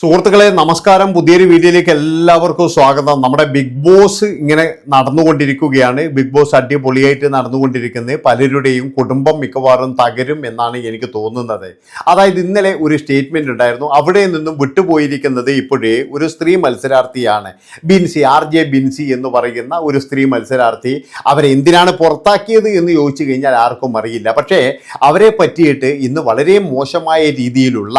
സുഹൃത്തുക്കളെ നമസ്കാരം. പുതിയൊരു വീഡിയോയിലേക്ക് എല്ലാവർക്കും സ്വാഗതം. നമ്മുടെ ബിഗ് ബോസ് ഇങ്ങനെ നടന്നുകൊണ്ടിരിക്കുകയാണ്. ബിഗ് ബോസ് അടിപൊളിയായിട്ട് നടന്നുകൊണ്ടിരിക്കുന്നത് പലരുടെയും കുടുംബം മിക്കവാറും തകരും എന്നാണ് എനിക്ക് തോന്നുന്നത്. അതായത് ഇന്നലെ ഒരു സ്റ്റേറ്റ്മെന്റ് ഉണ്ടായിരുന്നു. അവിടെ നിന്നും വിട്ടുപോയിരിക്കുന്നത് ഇപ്പോഴേ ഒരു സ്ത്രീ മത്സരാർത്ഥിയാണ്. ബിൻസി ആർ ജെ ബിൻസി എന്ന് പറയുന്ന ഒരു സ്ത്രീ മത്സരാർത്ഥി അവരെ എന്തിനാണ് പുറത്താക്കിയത് എന്ന് ചോദിച്ചു കഴിഞ്ഞാൽ ആർക്കും അറിയില്ല. പക്ഷേ അവരെ പറ്റിയിട്ട് ഇന്ന് വളരെ മോശമായ രീതിയിലുള്ള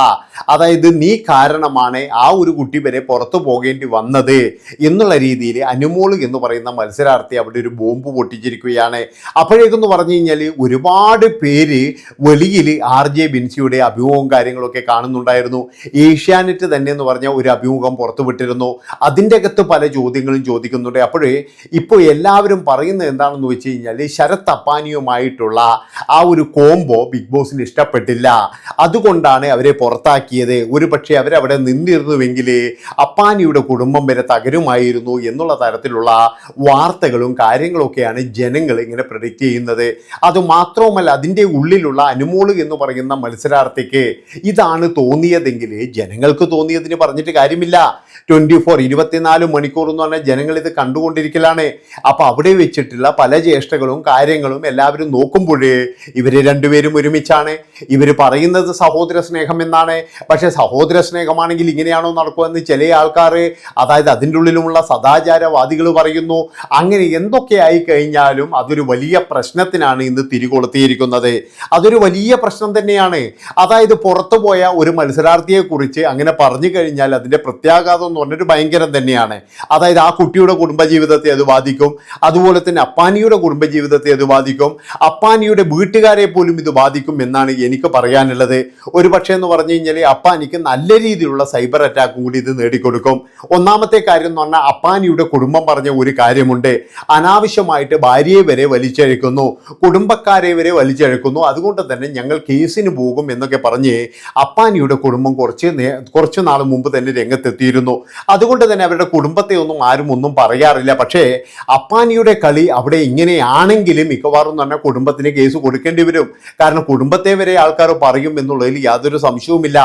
അതായത് നീ കാരണമാണ് ആ ഒരു കുട്ടി വരെ പുറത്തു പോകേണ്ടി വന്നത് എന്നുള്ള രീതിയിൽ അനുമോൾ എന്ന് പറയുന്ന മത്സരാർത്ഥി അവിടെ ഒരു ബോംബ് പൊട്ടിച്ചിരിക്കുകയാണ്. അപ്പോഴേക്കെന്ന് പറഞ്ഞു കഴിഞ്ഞാൽ ഒരുപാട് പേര് വെളിയിൽ ആർ ജെ ബിൻസിയുടെ അഭിമുഖവും കാര്യങ്ങളൊക്കെ കാണുന്നുണ്ടായിരുന്നു. ഏഷ്യാനെറ്റ് തന്നെ എന്ന് പറഞ്ഞ ഒരു അഭിമുഖം പുറത്തുവിട്ടിരുന്നു അതിന്റെ അകത്ത് പല ചോദ്യങ്ങളും ചോദിക്കുന്നുണ്ട്. അപ്പോഴേ ഇപ്പോൾ എല്ലാവരും പറയുന്നത് എന്താണെന്ന് വെച്ച് കഴിഞ്ഞാൽ ശരത് അപ്പാനിയുമായിട്ടുള്ള ആ ഒരു കോംബോ ബിഗ് ബോസിന് ഇഷ്ടപ്പെട്ടില്ല. അതുകൊണ്ടാണ് അവരെ പുറത്താക്കിയത്. ഒരു പക്ഷേ അവരവിടെ നിന്നിരുന്നുവെങ്കിൽ അപ്പാനിയുടെ കുടുംബം വരെ തകരുമായിരുന്നു എന്നുള്ള തരത്തിലുള്ള വാർത്തകളും കാര്യങ്ങളൊക്കെയാണ് ജനങ്ങൾ ഇങ്ങനെ പ്രഡിക്റ്റ് ചെയ്യുന്നത്. അത് മാത്രവുമല്ല അതിന്റെ ഉള്ളിലുള്ള അനുമോൾ എന്ന് പറയുന്ന മത്സരാർത്ഥിക്ക് ഇതാണ് തോന്നിയതെങ്കിൽ ജനങ്ങൾക്ക് തോന്നിയതിന് പറഞ്ഞിട്ട് കാര്യമില്ല. ട്വന്റി ഫോർ ഇരുപത്തിനാല് മണിക്കൂർ എന്ന് പറഞ്ഞാൽ ജനങ്ങൾ ഇത് കണ്ടുകൊണ്ടിരിക്കലാണ്. അപ്പോൾ അവിടെ വെച്ചിട്ടുള്ള പല ജ്യേഷ്ഠകളും കാര്യങ്ങളും എല്ലാവരും നോക്കുമ്പോഴേ ഇവർ രണ്ടുപേരും ഒരുമിച്ചാണ്. ഇവർ പറയുന്നത് സഹോദര സ്നേഹം എന്നാണ്. പക്ഷേ സഹോദര സ്നേഹമാണെങ്കിൽ ഇങ്ങനെയാണോ നടക്കുമെന്ന് ചില ആൾക്കാർ അതായത് അതിന്റെ ഉള്ളിലുമുള്ള സദാചാരവാദികൾ പറയുന്നു. അങ്ങനെ എന്തൊക്കെ ആയി കഴിഞ്ഞാലും അതൊരു വലിയ പ്രശ്നത്തിനാണ് ഇന്ന് തിരികൊളുത്തിയിരിക്കുന്നത്. അതൊരു വലിയ പ്രശ്നം തന്നെയാണ്. അതായത് പുറത്തു പോയ ഒരു മത്സരാർത്ഥിയെക്കുറിച്ച് അങ്ങനെ പറഞ്ഞു കഴിഞ്ഞാൽ അതിന്റെ പ്രത്യാഘാതം എന്ന് പറഞ്ഞൊരു ഭയങ്കരം തന്നെയാണ്. അതായത് ആ കുട്ടിയുടെ കുടുംബജീവിതത്തെ അത് ബാധിക്കും. അതുപോലെ തന്നെ അപ്പാനിയുടെ കുടുംബജീവിതത്തെ അത് ബാധിക്കും. അപ്പാനിയുടെ വീട്ടുകാരെ പോലും ഇത് ബാധിക്കും എന്നാണ് എനിക്ക് പറയാനുള്ളത്. ഒരു പക്ഷേ എന്ന് പറഞ്ഞു കഴിഞ്ഞാൽ അപ്പാനിക്ക് നല്ല രീതിയിലുള്ള സൈബർ അറ്റാക്കും കൂടി ഇത് നേടിക്കൊടുക്കും. ഒന്നാമത്തെ കാര്യം എന്ന് പറഞ്ഞാൽ അപ്പാനിയുടെ കുടുംബം പറഞ്ഞ ഒരു കാര്യമുണ്ട്. അനാവശ്യമായിട്ട് ഭാര്യയെ വരെ വലിച്ചഴക്കുന്നു. കുടുംബക്കാരെ വരെ വലിച്ചഴക്കുന്നു. അതുകൊണ്ട് തന്നെ ഞങ്ങൾ കേസിന് പോകും എന്നൊക്കെ പറഞ്ഞ് അപ്പാനിയുടെ കുടുംബം കുറച്ച് കുറച്ച് നാൾ മുമ്പ് തന്നെ രംഗത്തെത്തിയിരുന്നു. അതുകൊണ്ട് തന്നെ അവരുടെ കുടുംബത്തെ ഒന്നും ആരും ഒന്നും പറയാറില്ല. പക്ഷേ അപ്പാനിയുടെ കളി അവിടെ ഇങ്ങനെയാണെങ്കിലും മിക്കവാറും തന്നെ കുടുംബത്തിന് കേസ് കൊടുക്കേണ്ടി വരും. കാരണം കുടുംബത്തെ വരെ ആൾക്കാർ പറയും എന്നുള്ളതിൽ യാതൊരു സംശയവുമില്ല.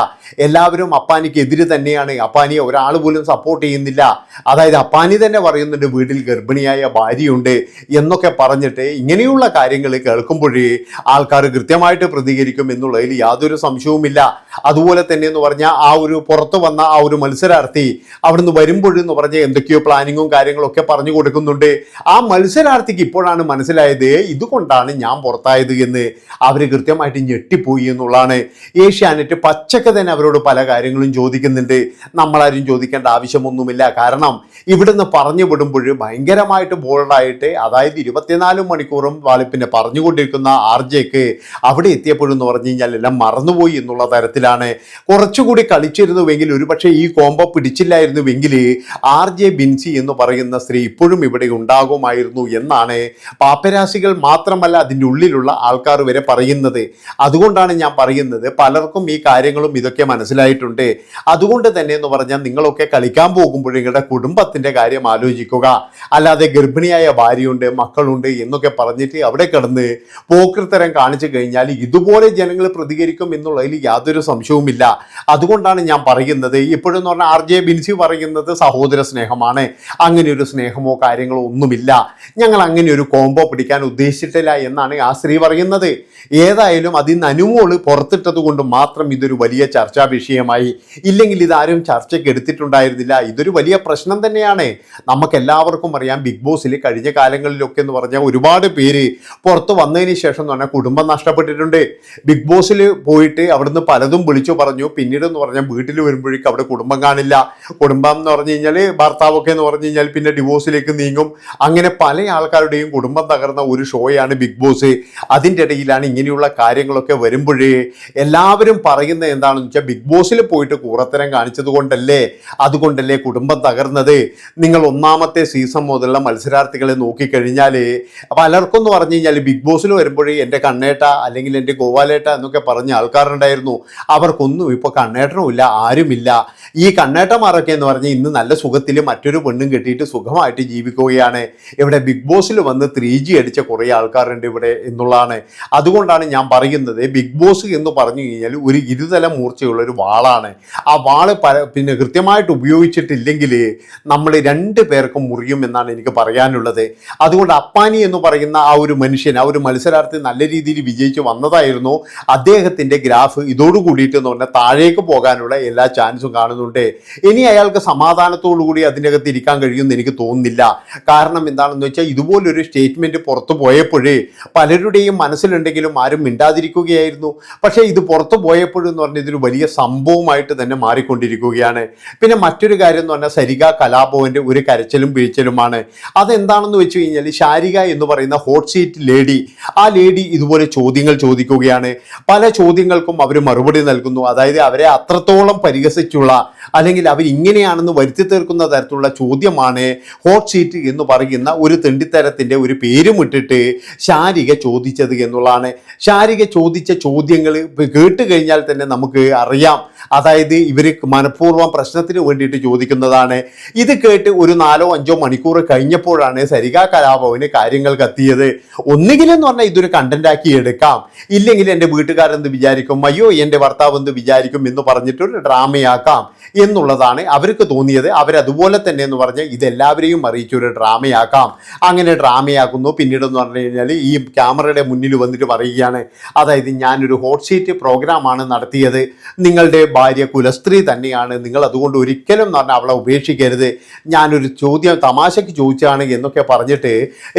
എല്ലാവരും അപ്പാനിക്കെതിരെ തന്നെയാണ്. അപ്പാനിയെ ഒരാൾ പോലും സപ്പോർട്ട് ചെയ്യുന്നില്ല. അതായത് അപ്പാനി തന്നെ പറയുന്നുണ്ട് വീട്ടിൽ ഗർഭിണിയായ ഭാര്യയുണ്ട് എന്നൊക്കെ പറഞ്ഞിട്ട് ഇങ്ങനെയുള്ള കാര്യങ്ങൾ കേൾക്കുമ്പോഴേ ആൾക്കാർ കൃത്യമായിട്ട് പ്രതികരിക്കും എന്നുള്ളതിൽ യാതൊരു സംശയവുമില്ല. അതുപോലെ തന്നെ എന്ന് പറഞ്ഞാൽ ആ ഒരു പുറത്തു വന്ന ആ ഒരു മത്സരാർത്ഥി അവിടുന്ന് വരുമ്പോഴെന്ന് പറഞ്ഞ് എന്തൊക്കെയോ പ്ലാനിങ്ങും കാര്യങ്ങളൊക്കെ പറഞ്ഞു കൊടുക്കുന്നുണ്ട്. ആ മത്സരാർത്ഥിക്ക് ഇപ്പോഴാണ് മനസ്സിലായത് ഇതുകൊണ്ടാണ് ഞാൻ പുറത്തായത് എന്ന്. അവർ കൃത്യമായിട്ട് ഞെട്ടിപ്പോയി എന്നുള്ളതാണ്. ഏഷ്യാനെറ്റ് പച്ചക്ക് തന്നെ അവരോട് പല കാര്യങ്ങളും ചോദിക്കുന്നുണ്ട്. നമ്മളാരും ചോദിക്കേണ്ട ആവശ്യമൊന്നുമില്ല. കാരണം ഇവിടുന്ന് പറഞ്ഞു വിടുമ്പോൾ ഭയങ്കരമായിട്ട് ബോൾഡായിട്ട് അതായത് ഇരുപത്തിനാല് മണിക്കൂറും വാളിപ്പിന്നെ പറഞ്ഞുകൊണ്ടിരിക്കുന്ന ആർ ജെക്ക് അവിടെ എത്തിയപ്പോഴെന്ന് പറഞ്ഞു കഴിഞ്ഞാൽ എല്ലാം മറന്നുപോയി എന്നുള്ള തരത്തിലാണ്. കുറച്ചുകൂടി കളിച്ചിരുന്നുവെങ്കിൽ ഒരുപക്ഷെ ഈ കോംബോ പിടിച്ചില്ലായിരുന്നുവെങ്കിൽ ആർ ജെ ബിൻസി എന്ന് പറയുന്ന സ്ത്രീ ഇപ്പോഴും ഇവിടെ ഉണ്ടാകുമായിരുന്നു എന്നാണ് പാപ്പരാശികൾ മാത്രമല്ല അതിന്റെ ഉള്ളിലുള്ള ആൾക്കാർ വരെ പറയുന്നത്. അതുകൊണ്ടാണ് ഞാൻ പറയുന്നത്. പലർക്കും ഈ കാര്യങ്ങളും ഇതൊക്കെ മനസ്സിലായിട്ടുണ്ട്. അതുകൊണ്ട് തന്നെ എന്ന് പറഞ്ഞാൽ നിങ്ങളൊക്കെ കളിക്കാൻ പോകുമ്പോൾ നിങ്ങളുടെ കുടുംബത്തിന്റെ കാര്യം ആലോചിക്കുക. അല്ലാതെ ഗർഭിണിയായ ഭാര്യയുണ്ട് മക്കളുണ്ട് എന്നൊക്കെ പറഞ്ഞിട്ട് അവിടെ കിടന്ന് പോക്കൃത്തരം കാണിച്ചു കഴിഞ്ഞാൽ ഇതുപോലെ ജനങ്ങൾ പ്രതികരിക്കും എന്നുള്ളതിൽ യാതൊരു സംശയവുമില്ല. അതുകൊണ്ടാണ് ഞാൻ പറയുന്നത്. ഇപ്പോഴെന്ന് പറഞ്ഞാൽ ആർ ജെ ബിൻസി പറയുന്നത് സഹോദര സ്നേഹമാണ്. അങ്ങനെ ഒരു സ്നേഹമോ കാര്യങ്ങളോ ഒന്നുമില്ല. ഞങ്ങൾ അങ്ങനെ ഒരു കോംബോ പിടിക്കാൻ ഉദ്ദേശിച്ചിട്ടില്ല എന്നാണ് ആ സ്ത്രീ പറയുന്നത്. ഏതായാലും അതിന് അനുമോൾ പുറത്തിട്ടത് കൊണ്ട് മാത്രം ഇതൊരു വലിയ ചർച്ചാ വിഷയമായി. ഇല്ലെങ്കിൽ ഇതാരും ചർച്ചയ്ക്ക് എടുത്തിട്ടുണ്ടായിരുന്നില്ല. ഇതൊരു വലിയ പ്രശ്നം തന്നെയാണ്. നമുക്ക് എല്ലാവർക്കും അറിയാം ബിഗ് ബോസിൽ കഴിഞ്ഞ കാലങ്ങളിലൊക്കെ എന്ന് പറഞ്ഞാൽ ഒരുപാട് പേര് പുറത്ത് വന്നതിന് ശേഷം എന്ന് പറഞ്ഞാൽ കുടുംബം നഷ്ടപ്പെട്ടിട്ടുണ്ട്. ബിഗ് ബോസിൽ പോയിട്ട് അവിടുന്ന് പലതും വിളിച്ചു പറഞ്ഞു. പിന്നീട് എന്ന് പറഞ്ഞാൽ വീട്ടിൽ വരുമ്പോഴേക്കും അവിടെ കുടുംബം കാണില്ല. കുടുംബം എന്ന് പറഞ്ഞു കഴിഞ്ഞാൽ ഭർത്താവൊക്കെ എന്ന് പറഞ്ഞു കഴിഞ്ഞാൽ പിന്നെ ഡിവോഴ്സിലേക്ക് നീങ്ങും. അങ്ങനെ പല ആൾക്കാരുടെയും കുടുംബം തകർന്ന ഒരു ഷോയാണ് ബിഗ് ബോസ്. അതിന്റെ ഇടയിലാണ് ഇങ്ങനെയുള്ള കാര്യങ്ങളൊക്കെ വരുമ്പോഴേ എല്ലാവരും പറയുന്നത് എന്താണെന്ന് വെച്ചാൽ ബിഗ് ബോസിൽ പോയിട്ട് കൂറത്തരം കാണിച്ചത് കൊണ്ടല്ലേ? അതുകൊണ്ടല്ലേ കുടുംബം തകർന്നത്? നിങ്ങൾ ഒന്നാമത്തെ സീസൺ മുതലുള്ള മത്സരാർത്ഥികളെ നോക്കിക്കഴിഞ്ഞാൽ പലർക്കും എന്ന് പറഞ്ഞു കഴിഞ്ഞാൽ ബിഗ് ബോസിൽ വരുമ്പോഴേ എന്റെ കണ്ണേട്ട അല്ലെങ്കിൽ എന്റെ ഗോവാലേട്ട എന്നൊക്കെ പറഞ്ഞ ആൾക്കാരുണ്ടായിരുന്നു. അവർക്കൊന്നും ഇപ്പോൾ കണ്ണേട്ടനുമില്ല ആരുമില്ല. ഈ കണ്ണേട്ടന്മാരൊക്കെ എന്ന് പറഞ്ഞാൽ ഇന്ന് നല്ല സുഖത്തിൽ മറ്റൊരു പെണ്ണും കെട്ടിയിട്ട് സുഖമായിട്ട് ജീവിക്കുകയാണ്. ഇവിടെ ബിഗ് ബോസിൽ വന്ന് ത്രീ ജി അടിച്ച കുറേ ആൾക്കാരുണ്ട് ഇവിടെ എന്നുള്ളതാണ്. അതുകൊണ്ടാണ് ഞാൻ പറയുന്നത് ബിഗ് ബോസ് എന്ന് പറഞ്ഞു കഴിഞ്ഞാൽ ഒരു ഇരുതല മൂർച്ചയുള്ള ഒരു വാളാണ്. ആ വാൾ പിന്നെ കൃത്യമായിട്ട് ഉപയോഗിച്ചിട്ടില്ലെങ്കിൽ നമ്മൾ രണ്ട് പേർക്കും മുറിയും എന്നാണ് എനിക്ക് പറയാനുള്ളത്. അതുകൊണ്ട് അപ്പാനി എന്ന് പറയുന്ന ആ ഒരു മനുഷ്യൻ ആ ഒരു മത്സരാർത്ഥി നല്ല രീതിയിൽ വിജയിച്ച് വന്നതായിരുന്നു. അദ്ദേഹത്തിന്റെ ഗ്രാഫ് ഇതോടുകൂടിയിട്ട് എന്ന് പറഞ്ഞാൽ താഴേക്ക് പോകാനുള്ള എല്ലാ ചാൻസും കാണുന്നുണ്ട്. ഇനി അയാൾക്ക് സമാധാനത്തോടു കൂടി അതിനകത്ത് ഇരിക്കാൻ കഴിയുമെന്ന് എനിക്ക് തോന്നുന്നില്ല. കാരണം എന്താണെന്ന് വെച്ചാൽ ഇതുപോലൊരു സ്റ്റേറ്റ്മെന്റ് പുറത്തു പോയപ്പോഴേ പലരുടെയും മനസ്സിലുണ്ടെങ്കിലും ആരും മിണ്ടാതിരിക്കുകയായിരുന്നു. പക്ഷേ ഇത് പുറത്തു പോയപ്പോഴെന്ന് പറഞ്ഞാൽ ഇതൊരു വലിയ സംഭവമായിട്ട് തന്നെ മാറിക്കൊണ്ടിരിക്കുകയാണ്. പിന്നെ മറ്റൊരു കാര്യം എന്ന് പറഞ്ഞാൽ സരിക കലാഭവന്റെ ഒരു കരച്ചിലും വീഴ്ചലുമാണ് അതെന്താണെന്ന് വെച്ച് കഴിഞ്ഞാൽ ശാരിക എന്ന് പറയുന്ന ഹോട്ട് സീറ്റ് ലേഡി ആ ലേഡി ഇതുപോലെ ചോദ്യങ്ങൾ ചോദിക്കുകയാണ്. പല ചോദ്യങ്ങൾക്കും അവർ മറുപടി നൽകുന്നു. അതായത് അവരെ അത്രത്തോളം പരിഹസിച്ചുള്ള അല്ലെങ്കിൽ അവർ ഇങ്ങനെയാണെന്ന് വരുത്തി തീർക്കുന്ന തരത്തിലുള്ള ചോദ്യമാണ് ഹോട്ട് ഷീറ്റ് എന്ന് പറയുന്ന ഒരു തെണ്ടിത്തരത്തിന്റെ ഒരു പേരും ഇട്ടിട്ട് ശാരിക ചോദിച്ചത് എന്നുള്ളതാണ്. ശാരിക ചോദിച്ച ചോദ്യങ്ങൾ കേട്ട് കഴിഞ്ഞാൽ തന്നെ നമുക്ക് അറിയാം. അതായത് ഇവർ മനഃപൂർവം പ്രശ്നത്തിന് വേണ്ടിയിട്ട് ചോദിക്കുന്നതാണ്. ഇത് കേട്ട് ഒരു നാലോ അഞ്ചോ മണിക്കൂർ കഴിഞ്ഞപ്പോഴാണ് സരിക കലാഭവന് കാര്യങ്ങൾ കത്തിയത്. ഒന്നുകിലെന്ന് പറഞ്ഞാൽ ഇതൊരു കണ്ടന്റാക്കി എടുക്കാം. ഇല്ലെങ്കിൽ എന്റെ വീട്ടുകാരെന്ത് വിചാരിക്കും? അയ്യോ എന്റെ ഭർത്താവ് എന്ത് വിചാരിക്കും എന്ന് പറഞ്ഞിട്ട് ഒരു ഡ്രാമയാക്കാം എന്നുള്ളതാണ് അവർക്ക് തോന്നിയത് അവരതുപോലെ തന്നെ എന്ന് പറഞ്ഞാൽ ഇതെല്ലാവരെയും അറിയിച്ചൊരു ഡ്രാമയാക്കാം. അങ്ങനെ ഡ്രാമയാക്കുന്നു പിന്നീടെന്ന് പറഞ്ഞു കഴിഞ്ഞാൽ ഈ ക്യാമറയുടെ മുന്നിൽ വന്നിട്ട് പറയുകയാണ് അതായത് ഞാനൊരു ഹോട്ട് സീറ്റ് പ്രോഗ്രാമാണ് നടത്തിയത്. നിങ്ങളുടെ ഭാര്യ കുലസ്ത്രീ തന്നെയാണ്. നിങ്ങൾ അതുകൊണ്ട് ഒരിക്കലും എന്ന് പറഞ്ഞാൽ അവളെ ഉപേക്ഷിക്കരുത്. ഞാനൊരു ചോദ്യം തമാശയ്ക്ക് ചോദിച്ചാണ് എന്നൊക്കെ പറഞ്ഞിട്ട്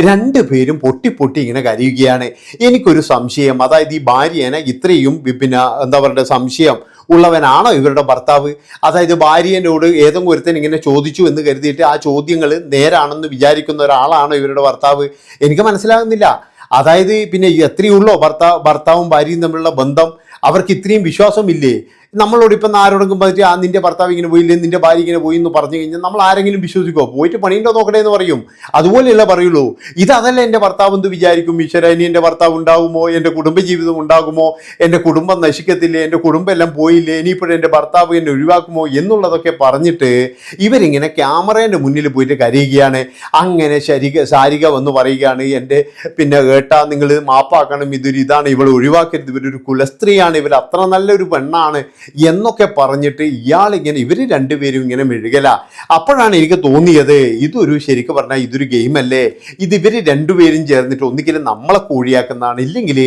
രണ്ട് പേരും പൊട്ടി പൊട്ടി ഇങ്ങനെ കരയുകയാണ്. എനിക്കൊരു സംശയം അതായത് ഈ ഭാര്യനെ ഇത്രയും പിന്നെ എന്താ പറയുക സംശയം. ഉള്ളവനാണോ ഇവരുടെ ഭർത്താവ്? അതായത് ഭാര്യനോട് ഏതെങ്കിലും ഒരുത്തൻ ഇങ്ങനെ ചോദിച്ചു എന്ന് കരുതിയിട്ട് ആ ചോദ്യങ്ങൾ നേരാണെന്ന് വിചാരിക്കുന്ന ഒരാളാണോ ഇവരുടെ ഭർത്താവ്? എനിക്ക് മനസ്സിലാകുന്നില്ല. അതായത് പിന്നെ എത്രയുള്ളോ ഭർത്താവ് ഭർത്താവും ഭാര്യയും തമ്മിലുള്ള ബന്ധം? അവർക്ക് ഇത്രയും വിശ്വാസമില്ലേ? നമ്മളോട് ഇപ്പം ആരോടെങ്കിലും പറ്റി ആ നിന്റെ ഭർത്താവ് ഇങ്ങനെ പോയില്ലേ നിന്റെ ഭാര്യ ഇങ്ങനെ പോയി എന്ന് പറഞ്ഞു കഴിഞ്ഞാൽ നമ്മൾ ആരെങ്കിലും വിശ്വസിക്കുമോ പോയിട്ട് പണിയുണ്ടോ നോക്കട്ടെ എന്ന് പറയും. അതുപോലെയല്ല പറയുള്ളൂ. ഇതല്ല എന്റെ ഭർത്താവ് എന്ത് വിചാരിക്കും. ഈശ്വര ഇനി എന്റെ ഭർത്താവ് ഉണ്ടാകുമോ എന്റെ കുടുംബജീവിതം ഉണ്ടാകുമോ? എന്റെ കുടുംബം നശിക്കത്തില്ലേ? എന്റെ കുടുംബം എല്ലാം പോയില്ലേ? ഇനിയിപ്പോഴും എന്റെ ഭർത്താവ് എന്നെ ഒഴിവാക്കുമോ? എന്നുള്ളതൊക്കെ പറഞ്ഞിട്ട് ഇവരിങ്ങനെ ക്യാമറേന്റെ മുന്നിൽ പോയിട്ട് കരയുകയാണ്. അങ്ങനെ ശരിക ശാരിക വന്ന് പറയുകയാണ്. എന്റെ പിന്നെ കേട്ടാ നിങ്ങൾ മാപ്പാക്കണം. ഇതൊരു ഇതാണ്. ഇവൾ ഒഴിവാക്കരുത്. ഇവരൊരു കുലസ്ത്രീയാണ്. ഇവർ അത്ര നല്ലൊരു പെണ്ണാണ്. എന്നൊക്കെ പറഞ്ഞിട്ട് ഇയാളിങ്ങനെ ഇവർ രണ്ടുപേരും ഇങ്ങനെ മെഴുകല. അപ്പോഴാണ് എനിക്ക് തോന്നിയത് ഇതൊരു ശരിക്കും പറഞ്ഞാൽ ഇതൊരു ഗെയിമല്ലേ? ഇത് ഇവർ രണ്ടുപേരും ചേർന്നിട്ട് ഒന്നിക്കലും നമ്മളെ കോഴിയാക്കുന്നതാണ്. ഇല്ലെങ്കിൽ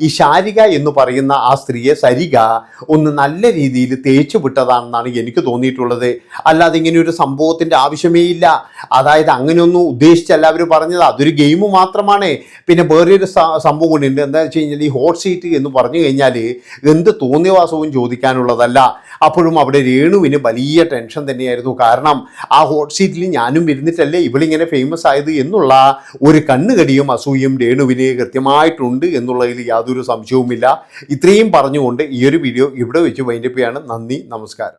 ഈ ശാരിക എന്ന് പറയുന്ന ആ സ്ത്രീയെ സരിക ഒന്ന് നല്ല രീതിയിൽ തേച്ചു വിട്ടതാണെന്നാണ് എനിക്ക് തോന്നിയിട്ടുള്ളത്. അല്ലാതെ ഇങ്ങനെ ഒരു സംഭവത്തിന്റെ ആവശ്യമേ ഇല്ല. അതായത് അങ്ങനെയൊന്നും ഉദ്ദേശിച്ചല്ല അവർ പറഞ്ഞത്. അതൊരു ഗെയിം മാത്രമാണ്. പിന്നെ വേറൊരു സംഭവം കൊണ്ടുണ്ട് എന്താ വെച്ച് കഴിഞ്ഞാൽ ഈ ഹോട്ട് സീറ്റ് എന്ന് പറഞ്ഞു കഴിഞ്ഞാൽ എന്ത് തോന്നിയവാസവും ചോദിക്കാനുള്ളതല്ല അപ്പോഴും അവിടെ രേണുവിന് വലിയ ടെൻഷൻ തന്നെയായിരുന്നു. കാരണം ആ ഹോട്ട് സീറ്റിൽ ഞാനും ഇരുന്നിട്ടല്ലേ ഇവളിങ്ങനെ ഫേമസ് ആയത് എന്നുള്ള ഒരു കണ്ണുകടിയും അസൂയും രേണുവിന് കൃത്യമായിട്ടുണ്ട് എന്നുള്ളതിൽ യാതൊരു സംശയവുമില്ല. ഇത്രയും പറഞ്ഞുകൊണ്ട് ഈ ഒരു വീഡിയോ ഇവിടെ വെച്ച് വൈൻഡപ്പ് ചെയ്യാണ്. നന്ദി നമസ്കാരം.